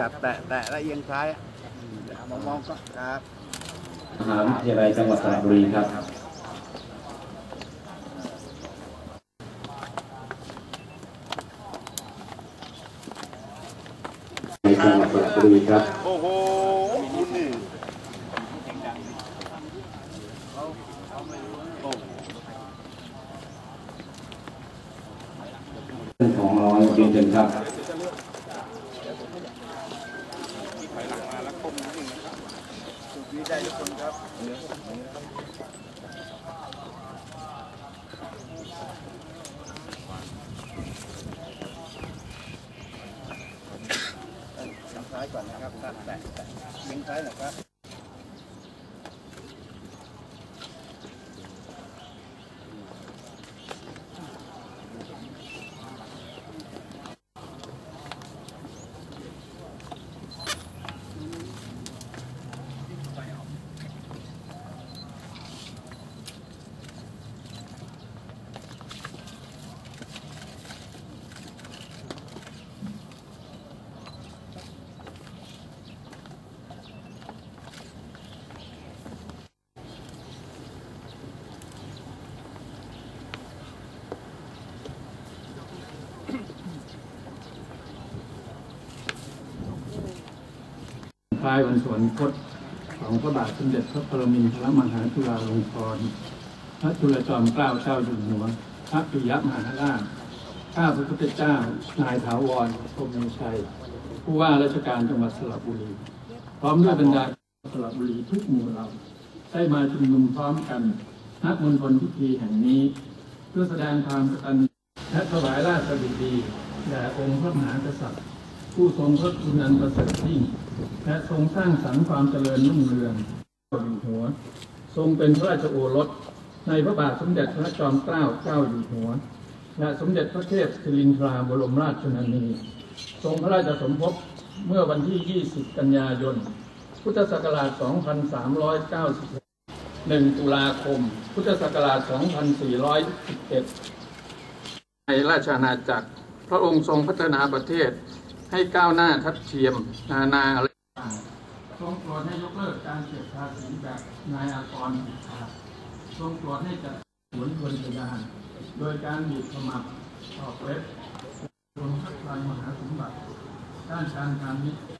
จับแตะแตะแล้วเอียงซ้ายอะมองมองก็ครับ มหาวิทยาลัยจังหวัดสระบุรีครับในจังหวัดสระบุรีครับ โอ้โหคุณนี่โอ้เรื่องของน้องยืนยันครับสุขดีใจนครับ ซ้ายก่อนนะครับแตะแตะแตะเอียงซ้ายหน่อยครับ คล้ายวันสวรรคตของพระบาทสมเด็จพระปรมินทรมหาจุฬาลงกรณ์พระจุลจอมเกล้าเจ้าอยู่หัวพระปิยมหาราชข้าพระพุทธเจ้านายถาวรพรมมีชัย ผู้ว่าราชการจังหวัดสระบุรี พร้อมด้วยบรรดาสระบุรีทุกหมู่เหล่าได้มาชุมนุมพร้อมกันณมณฑลพิธีแห่งนี้ เพื่อแสดงความกตัญญูและถวายราชบุตรีแด่องค์พระมหากษัตริย์ ผู้ทรงพระคุณอันประเสริฐยิ่ง และทรงสร้างสรรค์ความเจริญรุ่งเรืองอยู่หัว ทรงเป็นพระราชโอรส ในพระบาทสมเด็จพระจอมเกล้าเจ้าอยู่หัว และสมเด็จพระเทพสิรินทราบรมราชชนนี ทรงพระราชสมภพเมื่อวันที่ 20 กันยายน พุทธศักราช 2391 ตุลาคม พุทธศักราช 2411 ในราชอาณาจักร พระองค์ทรงพัฒนาประเทศให้ก้าวหน้าทัดเทียม นานาอะไรต่างๆท รวจให้ยกเลิกการเก็บภาษีแบบนายอากรทรงตรวจให้จัดสวนคนเพยานโดยการบีบสมัครออกเว็บรวมพัฒนามหาสมบัติด้านการทาณิชย์